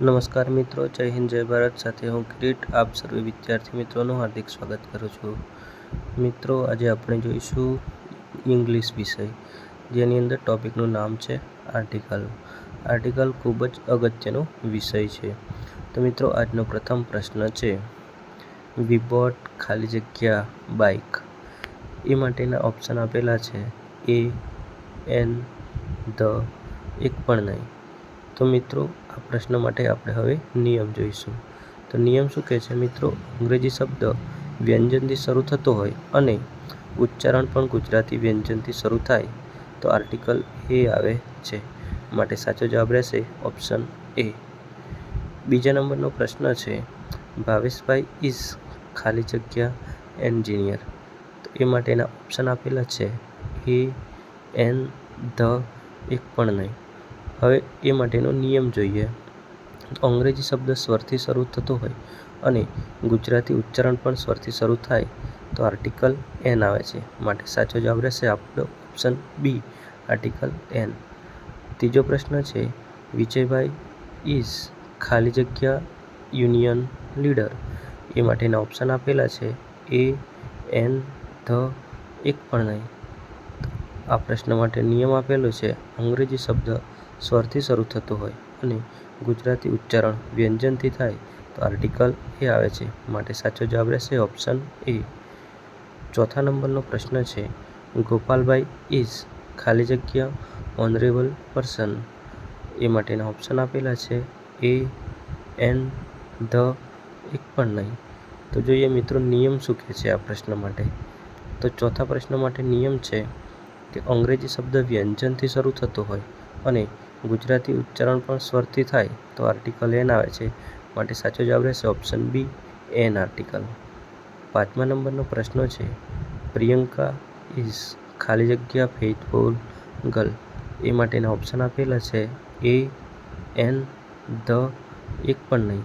નમસ્કાર મિત્રો, જય હિન્દ, જય ભારત. સાથે હું કિરીટ, આપ સર્વે વિદ્યાર્થી મિત્રોનું હાર્દિક સ્વાગત કરું છું. મિત્રો, આજે આપણે જોઈશું ઇંગ્લિશ વિષય, જેની અંદર ટોપિકનું નામ છે આર્ટિકલ. આર્ટિકલ ખૂબ જ અગત્યનો વિષય છે. તો મિત્રો, આજનો પ્રથમ પ્રશ્ન છે, વિબોટ ખાલી જગ્યા, બાઇક. એ માટેના ઓપ્શન આપેલા છે, એ, એન, ધ, એક પણ નહીં. તો મિત્રો આ પ્રશ્ન માટે આપણે હવે નિયમ જોઈશું. તો નિયમ શું કહે છે મિત્રો? અંગ્રેજી શબ્દ વ્યંજનથી શરૂ થતો હોય અને ઉચ્ચારણ પણ ગુજરાતી વ્યંજનથી શરૂ થાય, તો આર્ટિકલ એ આવે છે. માટે સાચો જવાબ રહેશે ઓપ્શન એ. બીજા નંબરનો પ્રશ્ન છે, ભાવેશભાઈ ઇઝ ખાલી જગ્યા એન્જિનિયર. તો એ માટેના ઓપ્શન આપેલા છે, એ, એન, ધ, એક પણ નહીં. હવે એ માટેનો નિયમ જોઈએ. અંગ્રેજી શબ્દ સ્વરથી શરૂ થતો હોય અને ગુજરાતી ઉચ્ચારણ પણ સ્વરથી શરૂ થાય તો આર્ટિકલ એન આવે છે. માટે સાચો જવાબ રહેશે આપણો ઓપ્શન બી આર્ટિકલ એન ત્રીજો પ્રશ્ન છે, વિજયભાઈ ઇઝ ખાલી જગ્યા યુનિયન લીડર એ માટેના ઓપ્શન આપેલા છે એ એન ધ, એક પણ નહીં. આ પ્રશ્ન માટે નિયમ આપેલો છે, અંગ્રેજી શબ્દ સ્વરથી શરૂ થતો હોય અને ગુજરાતી ઉચ્ચારણ વ્યંજનથી થાય, તો આર્ટિકલ એ આવે છે. માટે સાચો જવાબ રહેશે ઓપ્શન એ. ચોથા નંબરનો પ્રશ્ન છે, ગોપાલભાઈ ઇઝ ખાલી જગ્યા ઓનરેબલ પર્સન. એ માટેના ઓપ્શન આપેલા છે, એ, એન, ધ, એક પણ નહીં. તો જોઈએ મિત્રો નિયમ શું કહે છે આ પ્રશ્ન માટે. તો ચોથા પ્રશ્ન માટે નિયમ છે કે અંગ્રેજી શબ્દ વ્યંજનથી શરૂ થતો હોય અને ગુજરાતી ઉચ્ચારણ પણ સ્વરથી થાય તો આર્ટિકલ એન આવે છે. માટે સાચો જવાબ રહેશે ઓપ્શન બી એન આર્ટિકલ પાંચમા નંબરનો પ્રશ્ન છે, પ્રિયંકા ઇઝ ખાલી જગ્યા ફેથફુલ ગર્લ એ માટેના ઓપ્શન આપેલા છે એ એન ધ, એક પણ નહીં.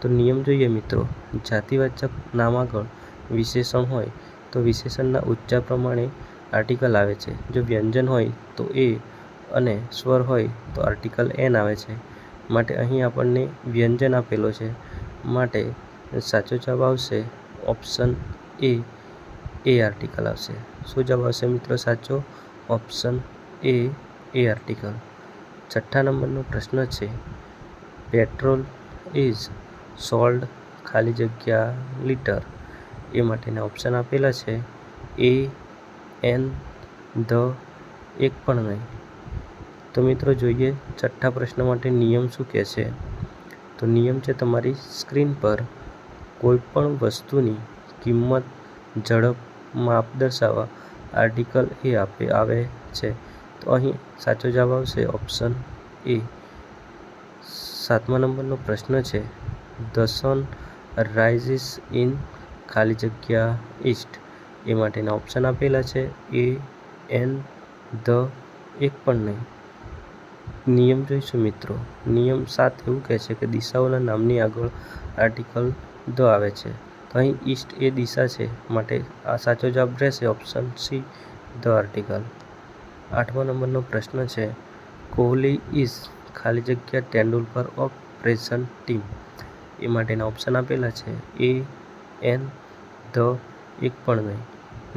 તો નિયમ જોઈએ મિત્રો, જાતિવાચક નામ આગળ વિશેષણ હોય તો વિશેષણના ઉચ્ચાર પ્રમાણે આર્ટિકલ આવે છે. જો વ્યંજન હોય તો એ અને સ્વર હોય તો આર્ટિકલ એન આવે છે. માટે અહીં આપણને વ્યંજન આપેલો છે. માટે સાચો જવાબ આવશે ઓપ્શન એ એ આર્ટિકલ આવશે. શું જવાબ આવશે મિત્રો સાચો? Option A a article. છઠ્ઠા નંબરનો પ્રશ્ન છે, પેટ્રોલ ઇઝ સોલ્ડ ખાલી જગ્યા લીટર? એ માટેના ઓપ્શન આપેલા છે. એ એન ધ, એક પણ નહીં. તો મિત્રો જોઈએ છઠ્ઠા પ્રશ્ન માટે નિયમ શું કહે છે? તો નિયમ છે તમારી સ્ક્રીન પર કોઈપણ વસ્તુની કિંમત, ઝડપ માપ દર્શાવવા આર્ટિકલ એ આપે, આવે છે. તો અહીં સાચો જવાબ આવશે ઓપ્શન એ. સાતમા નંબરનો પ્રશ્ન છે, ધ સન રાઇઝિસ ઇન ખાલી જગ્યા ઈસ્ટ. એ માટેના ઓપ્શન આપેલા છે, એ, એન, ધ, એક પણ નહીં. નિયમ જોઈશું મિત્રો? નિયમ સાત એવું કહે છે કે દિશાઓના નામની આગળ આર્ટિકલ ધ આવે છે. તો અહીં ઈસ્ટ એ દિશા છે માટે આ સાચો જવાબ રહેશે ઓપ્શન સી ધ આર્ટિકલ આઠમા નંબરનો પ્રશ્ન છે, કોહલી ઇઝ ખાલી જગ્યા તેંડુલકર ઓફ પ્રેઝન્ટ ટીમ એ માટેના ઓપ્શન આપેલા છે એ એન ધ, એક પણ નહીં.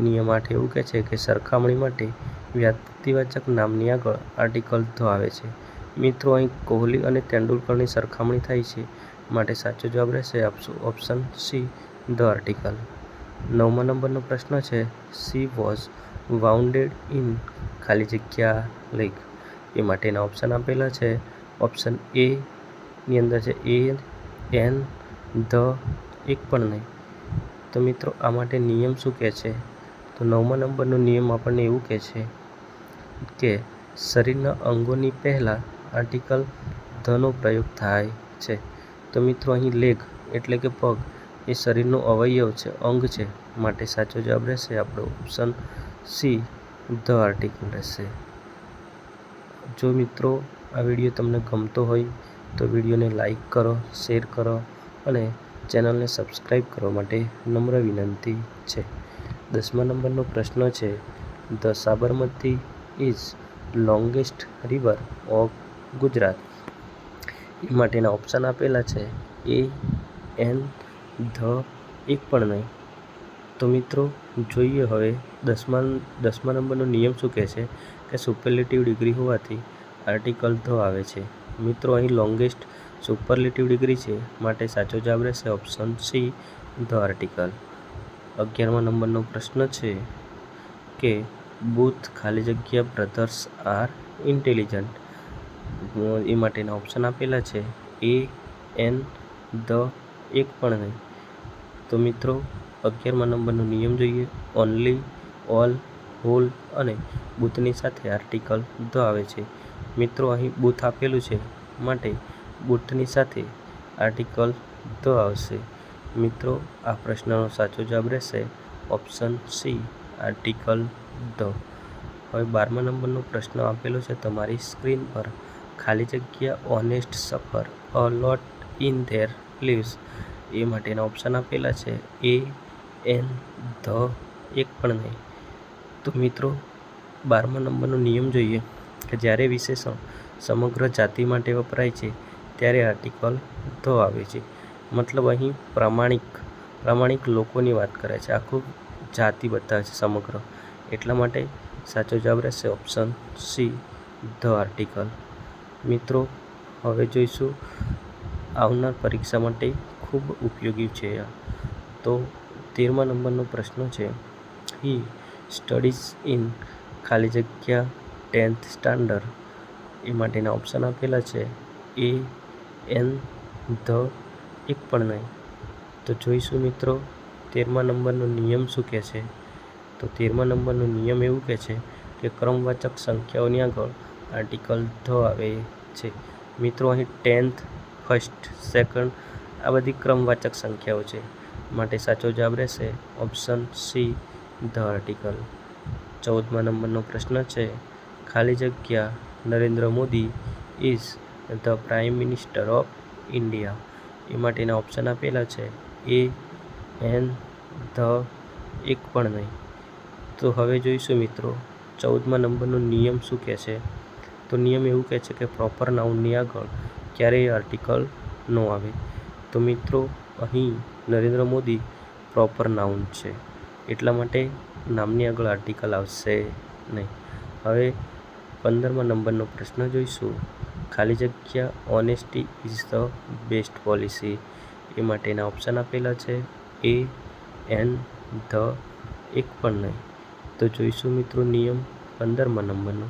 નિયમ આઠ એવું કહે છે કે સરખામણી માટે વ્યાપ્તિવાચક નામની આગળ આર્ટિકલ ધ આવે છે. મિત્રો, અહીં કોહલી અને તેંડુલકરની સરખામણી થાય છે. માટે સાચો જવાબ રહેશે ઓપ્શન સી ધ આર્ટિકલ નવમા નંબરનો પ્રશ્ન છે સી વોઝ વાઉન્ડેડ ઇન ખાલી જગ્યા લીગ એ માટેના ઓપ્શન આપેલા છે. ઓપ્શન એ ની અંદર છે એ એન ધ એક પણ નહીં. તો મિત્રો, આ માટે નિયમ શું કહે છે? તો નવમા નંબરનો નિયમ આપણને એવું કહે છે કે શરીરના અંગોની પહેલાં આર્ટિકલ ધનો પ્રયોગ થાય છે. તો મિત્રો, અહીં લેગ એટલે કે પગ એ શરીરનો અવયવ છે, અંગ છે. માટે સાચો જવાબ રહેશે આપણો ઓપ્શન સી, ધ આર્ટિકલ રહેશે. જો મિત્રો, આ વીડિયો તમને ગમતો હોય તો વિડીયોને લાઈક કરો, શેર કરો અને ચેનલને સબસ્ક્રાઈબ કરવા માટે નમ્ર વિનંતી છે. દસમા નંબરનો પ્રશ્ન છે, the Sabarmati is longest river of Gujarat એ માટેના ઓપ્શન આપેલા છે એ એન ધ, એક પણ નહીં. તો મિત્રો, જોઈએ હવે દસમા દસમા નંબરનો નિયમ શું કહે છે કે સુપરલેટિવ ડિગ્રી હોવાથી આર્ટિકલ ધ આવે છે. મિત્રો, અહીં લોંગેસ્ટ સુપરલેટિવ ડિગ્રી છે, માટે સાચો જવાબ રહેશે ઓપ્શન સી ધ આર્ટિકલ અગિયારમા નંબરનો પ્રશ્ન છે કે બુથ, ખાલી જગ્યા બ્રધર્સ આર ઇન્ટેલિજન્ટ એ માટેના ઓપ્શન આપેલા છે. એ એન ધ એક પણ નહીં. તો મિત્રો, અગિયારમા નંબરનો નિયમ જોઈએ. ઓનલી ઓલ હોલ અને બુથની સાથે આર્ટિકલ ધ આવે છે. મિત્રો, અહીં બુથ આપેલું છે માટે બુથની સાથે આર્ટિકલ ધ આવશે. મિત્રો, આ પ્રશ્નનો સાચો જવાબ રહેશે ઓપ્શન સી આર્ટિકલ ધ હવે બારમા નંબરનો પ્રશ્ન આપેલો છે. તમારી સ્ક્રીન પર ખાલી જગ્યા honest suffer a lot in their lives એ માટેના ઓપ્શન આપેલા છે. એ એન ધ, એક પણ નહીં. તો મિત્રો, બારમા નંબરનો નિયમ જોઈએ કે જ્યારે વિશેષણ સમગ્ર જાતિ માટે વપરાય છે, ત્યારે આર્ટિકલ ધ આવે છે. મતલબ અહીં પ્રામાણિક પ્રામાણિક લોકોની વાત કરે છે. આખું જાતિ બતાવે છે સમગ્ર એટલા માટે સાચો જવાબ રહેશે ઓપ્શન સી ધ આર્ટિકલ મિત્રો, હવે જોઈશું આવનાર પરીક્ષા માટે ખૂબ ઉપયોગી છે તો તેરમા નંબરનો પ્રશ્ન છે હી સ્ટડીઝ ઇન ખાલી જગ્યા ટેન્થ સ્ટાન્ડર્ડ એ માટેના ઓપ્શન આપેલા છે એ એન ધ, એક પણ નહીં. તો જોઈશું મિત્રો, તેરમા નંબરનો નિયમ શું કહે છે? તો તેરમા નંબરનો નિયમ એવું કહે છે કે ક્રમવાચક સંખ્યાઓની આગળ આર્ટિકલ ધ આવે છે. મિત્રો, અહીં ટેન્થ, ફર્સ્ટ, સેકન્ડ આ બધી ક્રમવાચક સંખ્યાઓ છે. માટે સાચો જવાબ રહેશે ઓપ્શન સી, ધ આર્ટિકલ. ચૌદમા નંબરનો પ્રશ્ન છે, ખાલી જગ્યા Narendra Modi is the prime minister of India. એ માટેના ઓપ્શન આપેલા છે, એ, એન, ધ, એક પણ નહીં. તો હવે જોઈશું મિત્રો. ચૌદમા નંબરનો નિયમ શું કહે છે? તો નિયમ એવું કહે છે કે પ્રોપર નાઉનની આગળ ક્યારેય આર્ટિકલ ન આવે. તો મિત્રો, અહીં નરેન્દ્ર મોદી પ્રોપર નાઉન છે. એટલા માટે નામની આગળ આર્ટિકલ આવશે નહીં. હવે પંદરમા નંબરનો પ્રશ્ન જોઈશું. ખાલી જગ્યા honesty is the best policy એ માટેના ઓપ્શન આપેલા છે. એ એન ધ એક પણ નહીં. તો જોઈશું મિત્રો નિયમ પંદરમાં નંબરનો.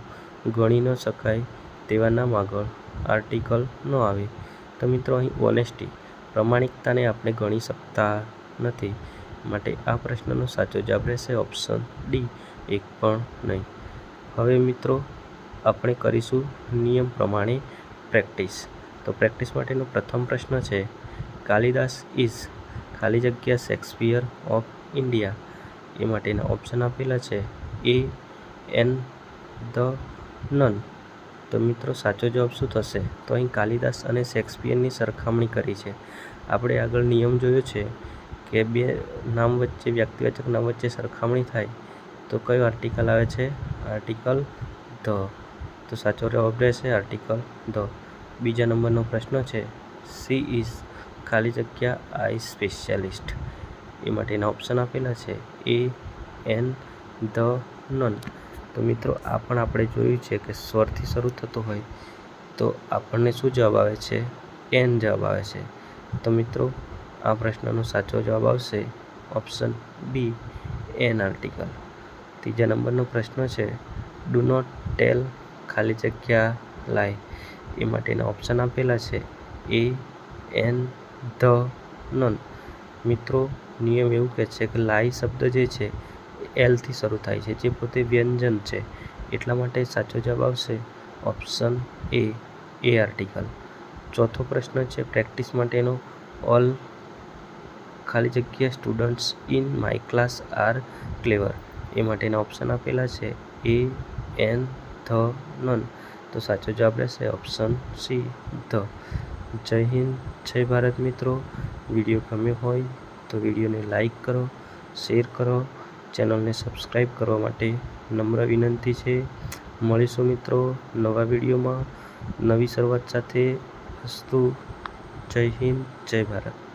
ગણી ન શકાય તેવા નામ આગળ આર્ટિકલ ન આવે. તો મિત્રો અહીં ઓનેસ્ટી, પ્રમાણિકતાને આપણે ગણી શકતા નથી. માટે આ પ્રશ્નનો સાચો જવાબ રહેશે ઓપ્શન ડી, એક પણ નહીં. હવે મિત્રો આપણે કરીશું નિયમ પ્રમાણે પ્રેક્ટિસ. તો પ્રેક્ટિસ માટેનો પ્રથમ પ્રશ્ન છે, કાલિદાસ ઇઝ ખાલી જગ્યા શેક્સપિયર ઓફ ઇન્ડિયા. એ માટેના ઓપ્શન આપેલા છે. A an the, none. તો મિત્રો, સાચો જવાબ શું થશે? તો અહીં કાલિદાસ અને શેક્સપિયરની સરખામણી કરી છે. આપણે આગળ નિયમ જોયો છે કે બે નામ વચ્ચે, વ્યક્તિવાચક નામ વચ્ચે સરખામણી થાય, તો કયો આર્ટિકલ આવે છે? Article the. તો સાચો જવાબ રહેશે આર્ટિકલ ધ. બીજા નંબરનો પ્રશ્ન છે સી ઇઝ ખાલી જગ્યા આઈ સ્પેશિયાલિસ્ટ એ માટેના ઓપ્શન આપેલા છે. A an the, none. તો મિત્રો, આ પણ આપણે જોયું છે કે સ્વરથી શરૂ થતો હોય તો આપણને શું જવાબ આવે છે? એન જવાબ આવે છે. તો મિત્રો, આ પ્રશ્નનો સાચો જવાબ આવશે ઓપ્શન બી એન આર્ટિકલ ત્રીજા નંબરનો પ્રશ્ન છે ડુ નોટ ટેલ ખાલી જગ્યા લાય એ માટેના ઓપ્શન આપેલા છે. A an the, none. મિત્રો નિયમ એવું કહે છે કે લાઈ શબ્દ જે છે, એલથી શરૂ થાય છે, જે પોતે વ્યંજન છે. એટલા માટે સાચો જવાબ આવશે ઓપ્શન એ એ આર્ટિકલ. ચોથો પ્રશ્ન છે, પ્રેક્ટિસ માટેનો ઓલ ખાલી જગ્યા students in my class are clever. એ માટેના ઓપ્શન આપેલા છે, એ, એન, ધ, નન. તો સાચો જવાબ રહેશે ઓપ્શન સી, ધ. જય હિન્દ, જય ભારત મિત્રો. વીડિયો ગમ્યો હોય તો વિડીયોને લાઇક કરો, શેર કરો, ચેનલને સબસ્ક્રાઈબ કરવા માટે નમ્ર વિનંતી છે. મળીશું મિત્રો નવા વિડીયોમાં. નવી શરૂઆત સાથે. અસ્તુ. જય હિન્દ, જય ભારત.